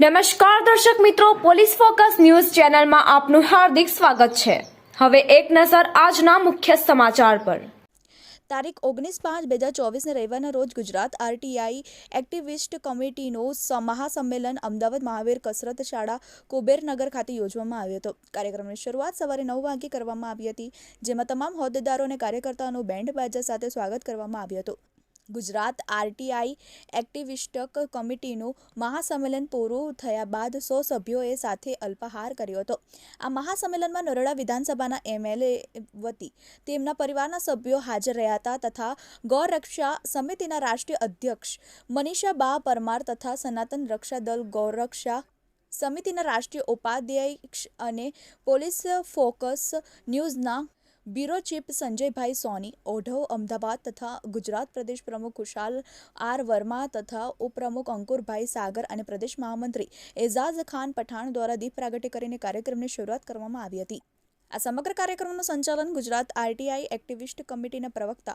નમસ્કાર દર્શક મિત્રો, પોલીસ ફોકસ ન્યૂઝ ચેનલમાં આપનું હાર્દિક સ્વાગત છે. હવે એક નજર આજના મુખ્ય સમાચાર પર. તારીખ ઓગણીસ પાંચ બે હજાર ચોવીસને રવિવારના રોજ ગુજરાત આરટીઆઈ એક્ટિવિસ્ટ કમિટીનું મહાસંમેલન અમદાવાદ મહાવીર કસરત શાળા કુબેરનગર ખાતે યોજવામાં આવ્યો હતો. કાર્યક્રમની શરૂઆત સવારે નવ વાગે કરવામાં આવી હતી, જેમાં તમામ હોદ્દેદારો અને કાર્યકર્તાઓનું બેન્ડ બાજા સાથે સ્વાગત કરવામાં આવ્યું હતું. ગુજરાત આરટીઆઈ એક્ટિવિસ્ટ કમિટીનું મહાસંમેલન પૂરું થયા બાદ સો સભ્યોએ સાથે અલ્પાહાર કર્યો હતો. આ મહાસંમેલનમાં નરોડા વિધાનસભાના એમએલએ વતી તેમના પરિવારના સભ્યો હાજર રહ્યા હતા તથા ગૌરક્ષા સમિતિના રાષ્ટ્રીય અધ્યક્ષ મનીષા બા પરમાર તથા સનાતન રક્ષા દલ ગૌરક્ષા સમિતિના રાષ્ટ્રીય ઉપાધ્યક્ષ અને પોલીસ ફોકસ ન્યૂઝના બ્યુરો ચીફ સંજયભાઈ સોની, ઓઢવ અમદાવાદ તથા ગુજરાત પ્રદેશ પ્રમુખ ખુશાલ આર વર્મા તથા ઉપપ્રમુખ અંકુરભાઈ સાગર અને પ્રદેશ મહામંત્રી એઝાઝ ખાન પઠાણ દ્વારા દીપ પ્રાગટ્ય કરીને કાર્યક્રમની શરૂઆત કરવામાં આવી હતી. આ સમગ્ર કાર્યક્રમનું સંચાલન ગુજરાત આરટીઆઈ એક્ટિવિસ્ટ કમિટીના પ્રવક્તા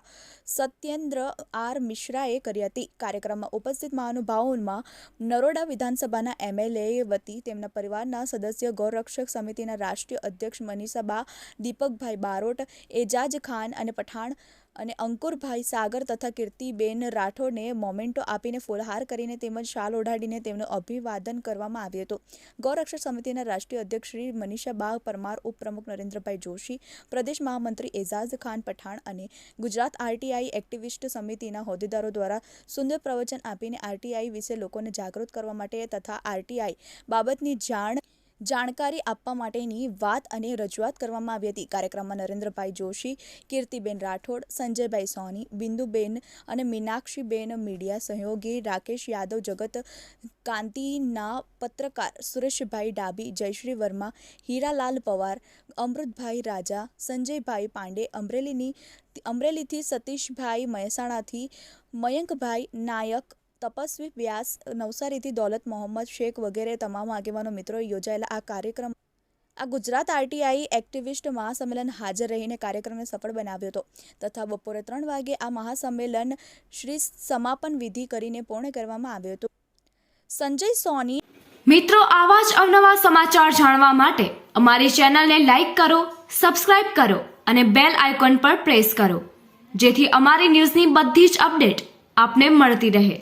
સત્યેન્દ્ર આર મિશ્રાએ કરી હતી. કાર્યક્રમમાં ઉપસ્થિત મહાનુભાવોમાં નરોડા વિધાનસભાના એમએલએ વતી તેમના પરિવારના સદસ્ય ગૌરક્ષક સમિતિના રાષ્ટ્રીય અધ્યક્ષ મનીષાબા દીપકભાઈ બારોટ, એજાજ ખાન અને પઠાણ અને અંકુરભાઈ સાગર તથા કીર્તિબેન રાઠોડને મોમેન્ટો આપીને ફૂલહાર કરીને તેમજ શાલ ઓઢાડીને તેમનું અભિવાદન કરવામાં આવ્યું હતું. ગૌરક્ષક સમિતિના રાષ્ટ્રીય અધ્યક્ષ શ્રી મનીષા બા પરમાર, ઉપપ્રમુખ નરેન્દ્રભાઈ જોશી, પ્રદેશ મહામંત્રી એઝાઝ ખાન પઠાણ અને ગુજરાત આરટીઆઈ એક્ટિવિસ્ટ સમિતિના હોદ્દેદારો દ્વારા સુંદર પ્રવચન આપીને આરટીઆઈ વિશે લોકોને જાગૃત કરવા માટે તથા આરટીઆઈ બાબતની જાણ જાણકારી આપવા માટેની વાત અને રજૂઆત કરવામાં આવી હતી. કાર્યક્રમમાં નરેન્દ્રભાઈ જોશી, કીર્તિબેન રાઠોડ, સંજયભાઈ સોની, બિંદુબેન અને મીનાક્ષીબેન મીડિયા સહયોગી, રાકેશ યાદવ, જગત કાંતિના પત્રકાર સુરેશભાઈ ડાબી જયશ્રી વર્મા, હીરાલાલ પવાર, અમૃતભાઈ રાજા, સંજયભાઈ પાંડે, અમરેલીની અમરેલીથી સતીશભાઈ મહેસાણાથી મયંકભાઈ નાયક તપસ્વી વ્યાસ, નવસારીથી દૌલત મોહમ્મદ શેખ વગેરે તમામ આગેવાનો મિત્રોએ યોજાયેલા આ કાર્યક્રમ આ ગુજરાત આરટીઆઈ એક્ટિવિસ્ટ મહાસંમેલન હાજર રહીને કાર્યક્રમને સફળ બનાવ્યો હતો. તથા બપોરે ત્રણ વાગે આ મહાસંમેલન શ્રી સમાપન વિધિ કરીને પૂર્ણ કરવામાં આવ્યો હતો. સંજય સોની મિત્રો, આવા જ અવનવા સમાચાર જાણવા માટે અમારી ચેનલને લાઇક કરો, સબસ્ક્રાઇબ કરો અને બેલ આઇકોન પર પ્રેસ કરો. જેથી અમારી ન્યૂઝની બધી જ અપડેટ આપને મળતી રહે.